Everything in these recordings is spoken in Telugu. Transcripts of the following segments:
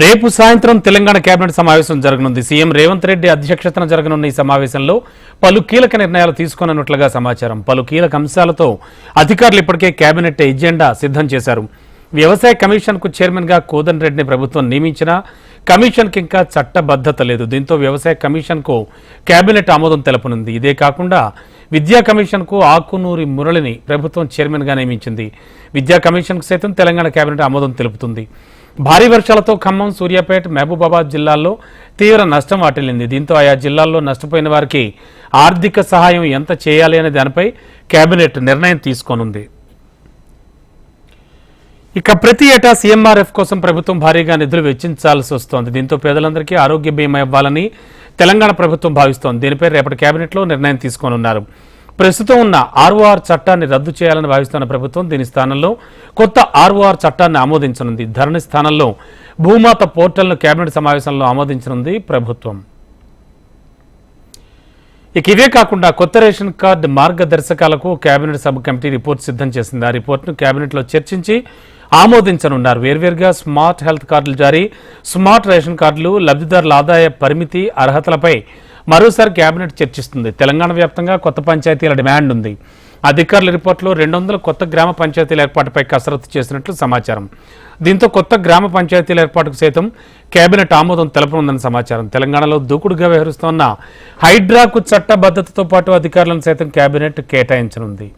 రేపు సాయంత్రం తెలంగాణ కేబినెట్ సమావేశం జరగనుంది. సీఎం రేవంత్ రెడ్డి అధ్యక్షతన జరగనున్న ఈ సమావేశంలో పలు కీలక నిర్ణయాలు తీసుకోనున్నట్లుగా సమాచారం. పలు కీలక అంశాలతో అధికారులు ఇప్పటికే కేబినెట్ ఎజెండా సిద్ధం చేశారు. వ్యవసాయ కమిషన్కు చైర్మన్గా కోదన్ రెడ్డిని ప్రభుత్వం నియమించినా కమిషన్కి ఇంకా చట్టబద్ధత లేదు. దీంతో వ్యవసాయ కమిషన్కు కేబినెట్ ఆమోదం తెలపనుంది. ఇదే కాకుండా విద్యా కమిషన్కు ఆకునూరి మురళిని ప్రభుత్వం చైర్మన్గా నియమించింది. విద్యా కమిషన్కు సైతం తెలంగాణ కేబినెట్ ఆమోదం తెలుపుతుంది. భారీ వర్షాలతో ఖమ్మం సూర్యాపేట మహబూబాబాద్ జిల్లాల్లో తీవ్ర నష్టం వాటిల్లింది. దీంతో ఆయా జిల్లాల్లో నష్టపోయిన వారికి ఆర్థిక సహాయం ఎంత చేయాలి అనే దానిపై కేబినెట్ నిర్ణయం తీసుకోనుంది. ఇక ప్రతి ఏటా సీఎంఆర్ఎఫ్ కోసం ప్రభుత్వం భారీగా నిధులు వెచ్చించాల్సి వస్తోంది. దీంతో పేదలందరికీ ఆరోగ్య బీమా ఇవ్వాలని తెలంగాణ ప్రభుత్వం భావిస్తోంది. దీనిపై రేపటి కేబినెట్లో నిర్ణయం తీసుకోనున్నారు. ప్రస్తుతం ఉన్న ఆర్ఓఆర్ చట్టాన్ని రద్దు చేయాలని భావిస్తున్న ప్రభుత్వం దీని స్థానంలో కొత్త ఆర్ఓఆర్ చట్టాన్ని ఆమోదించనుంది. ధరణి స్థానంలో భూమాత పోర్టల్ను కేబినెట్ సమావేశంలో ఆమోదించనుంది ప్రభుత్వం. ఇక ఇవే కాకుండా కొత్త రేషన్ కార్డు మార్గదర్శకాలకు కేబినెట్ సబ్ కమిటీ రిపోర్ట్ సిద్ధం చేసింది. ఆ రిపోర్ట్ను కేబినెట్లో చర్చించి ఆమోదించనున్నారు. వేర్వేరుగా స్మార్ట్ హెల్త్ కార్డులు జారీ స్మార్ట్ రేషన్ కార్డులు లబ్ధిదారుల ఆదాయ పరిమితి అర్హతలపై మరోసారి కేబినెట్ చర్చిస్తుంది. తెలంగాణ వ్యాప్తంగా కొత్త పంచాయతీల డిమాండ్ ఉంది. అధికారుల రిపోర్టులో రెండు వందల కొత్త గ్రామ పంచాయతీల ఏర్పాటుపై కసరత్తు చేసినట్లు సమాచారం. దీంతో కొత్త గ్రామ పంచాయతీల ఏర్పాటుకు సైతం కేబినెట్ ఆమోదం తెలపనుందని సమాచారం. తెలంగాణలో దూకుడుగా వ్యవహరిస్తోన్న హైడ్రాకు చట్టబద్ధతతో పాటు అధికారులను సైతం కేబినెట్ కేటాయించనుంది.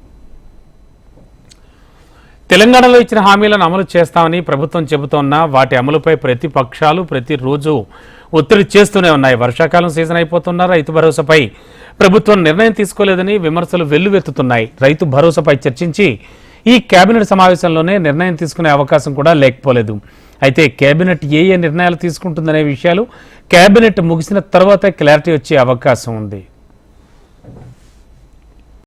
తెలంగాణలో ఇచ్చిన హామీలను అమలు చేస్తామని ప్రభుత్వం చెబుతోన్నా వాటి అమలుపై ప్రతిపక్షాలు ప్రతిరోజు ఒత్తిడి చేస్తూనే ఉన్నాయి. వర్షాకాలం సీజన్ అయిపోతున్నా రైతు భరోసాపై ప్రభుత్వం నిర్ణయం తీసుకోలేదని విమర్శలు వెల్లువెత్తుతున్నాయి. రైతు భరోసాపై చర్చించి ఈ కేబినెట్ సమావేశంలోనే నిర్ణయం తీసుకునే అవకాశం కూడా లేకపోలేదు. అయితే కేబినెట్ ఏ ఏ నిర్ణయాలు తీసుకుంటుందనే విషయాలు కేబినెట్ ముగిసిన తర్వాతే క్లారిటీ వచ్చే అవకాశం ఉంది.